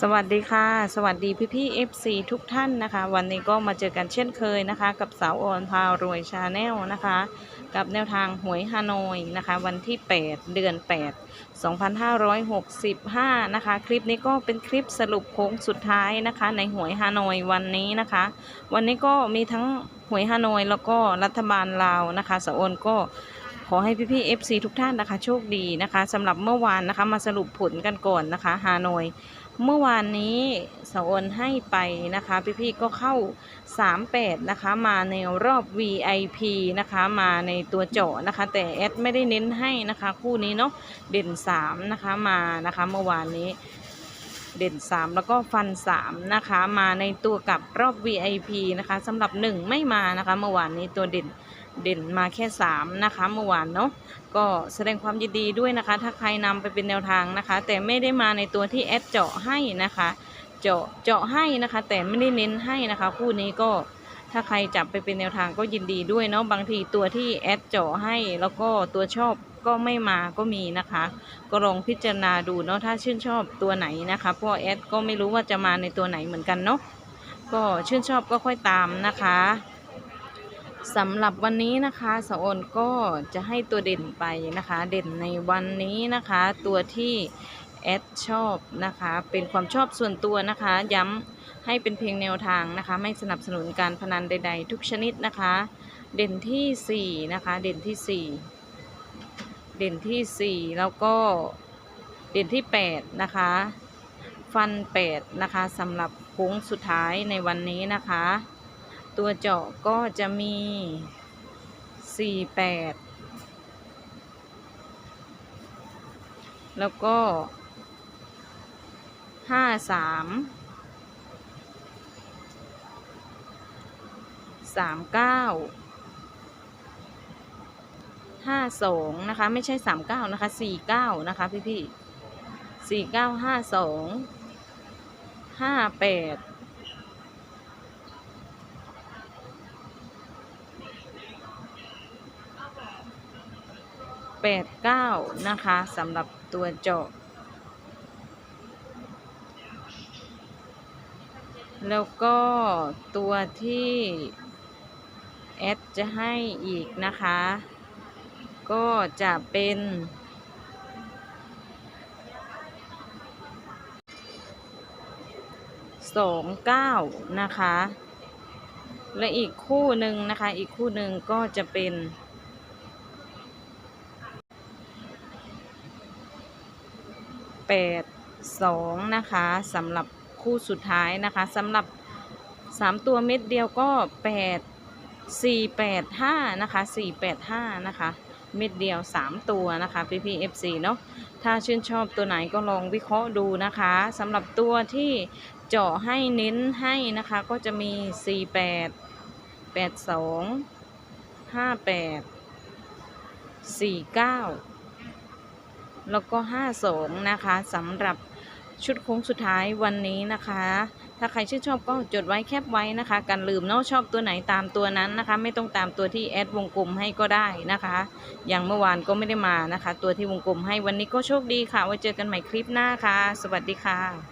สวัสดีค่ะ สวัสดีพี่พี่ FC ทุกท่านนะคะ วันนี้ก็มาเจอกันเช่นเคยนะคะ กับสาวออนพารวยชาแนลนะคะ กับแนวทางหวยฮานอยนะคะ วันที่ 8 เดือน 8 2565 นะคะ คลิปนี้ก็เป็นคลิปสรุปโค้งสุดท้ายนะคะ ในหวยฮานอยวันนี้นะคะ วันนี้ก็มีทั้งหวยฮานอยแล้วก็รัฐบาลลาวนะคะสาวออนก็ อให้พี่ๆ FC ทุกท่านนะคะ โชคดีนะคะสำหรับเมื่อวานนะคะมาสรุปผลกันก่อนนะคะฮานอยเมื่อวานนี้สาวอนให้ไปนะคะ พี่ๆก็เข้า 38 นะคะ มาในรอบ VIP นะคะมาในตัวเจาะนะคะ แต่แอดไม่ได้เน้นให้นะคะ คู่นี้เนาะเด่น 3 นะคะมานะคะเมื่อวานนี้ เด่น 3 แล้วก็ฟัน 3 นะคะ มาในตัวกับรอบ VIP นะคะสำหรับ 1 ไม่มานะคะเมื่อวานนี้ตัวเด่นเด่นมาแค่ 3 นะคะเมื่อวานเนาะก็แสดงความยินดีด้วยนะคะ ถ้าใครนำไปเป็นแนวทางนะคะ แต่ไม่ได้มาในตัวที่แอดเจาะให้นะคะ เจาะเจาะให้นะคะ แต่ไม่ได้เน้นให้นะคะ คู่นี้ก็ ถ้าใครจับไปเป็นแนวทางก็ยินดีด้วยเนาะบางทีตัวที่แอดเจาะให้แล้วก็ตัวชอบก็ไม่มาก็มีนะคะ ก็ลองพิจารณาดูเนาะถ้าชื่นชอบตัวไหนนะคะพราะแอดก็ไม่รู้ว่าจะมาในตัวไหนเหมือนกันเนาะก็ชื่นชอบก็ค่อยตามนะคะสำหรับวันนี้นะคะสโอนก็จะให้ตัวเด่นไปนะคะ เด่นในวันนี้นะคะ ตัวที่ แอดชอบนะคะ เป็นความชอบส่วนตัวนะคะ ย้ำให้เป็นเพียงแนวทางนะคะ ไม่สนับสนุนการพนันใด ๆ ทุกชนิดนะคะ เด่นที่4นะคะ เด่นที่ 4 เด่นที่ 4 แล้วก็เด่นที่ 8 นะคะ ฟัน 8 นะคะสำหรับโค้งสุดท้ายในวันนี้นะคะ ตัวเจาะก็จะมี 48 แล้วก็ ห้าสามสามเก้าห้าสองนะคะ ไม่ใช่สามเก้านะคะสี่เก้านะคะพี่พี่สี่เก้าห้าสองห้าแปดแปดเก้านะคะสำหรับตัวเจาะ แล้วก็ตัวที่แอดจะให้อีกนะคะ ก็จะเป็น สองเก้านะคะ และอีกคู่หนึ่งนะคะ อีกคู่หนึ่งก็จะเป็นแปดสองนะคะสำหรับ คู่สุดท้ายนะคะสำหรับสามตัวเม็ดเดียวก็แปดสี่แปดห้านะคะสี่แปดห้านะคะเม็ดเดียวสามตัวนะคะพี่พีเอฟซีเนาะถ้าชื่นชอบตัวไหนก็ลองวิเคราะห์ดูนะคะสำหรับตัวที่เจาะให้เน้นให้นะคะก็จะมีสี่แปดแปดสองห้าแปดสี่เก้าแล้วก็ 52 นะคะสำหรับ ชุดโค้งสุดท้ายวันนี้นะคะ ถ้าใครชื่นชอบก็จดไว้แคปไว้นะคะกันลืมเนาะชอบตัวไหนตามตัวนั้นนะคะ ไม่ต้องตามตัวที่แอดวงกลมให้ก็ได้นะคะ อย่างเมื่อวานก็ไม่ได้มานะคะ ตัวที่วงกลมให้วันนี้ก็โชคดีค่ะไว้เจอกันใหม่คลิปหน้าค่ะ สวัสดีค่ะ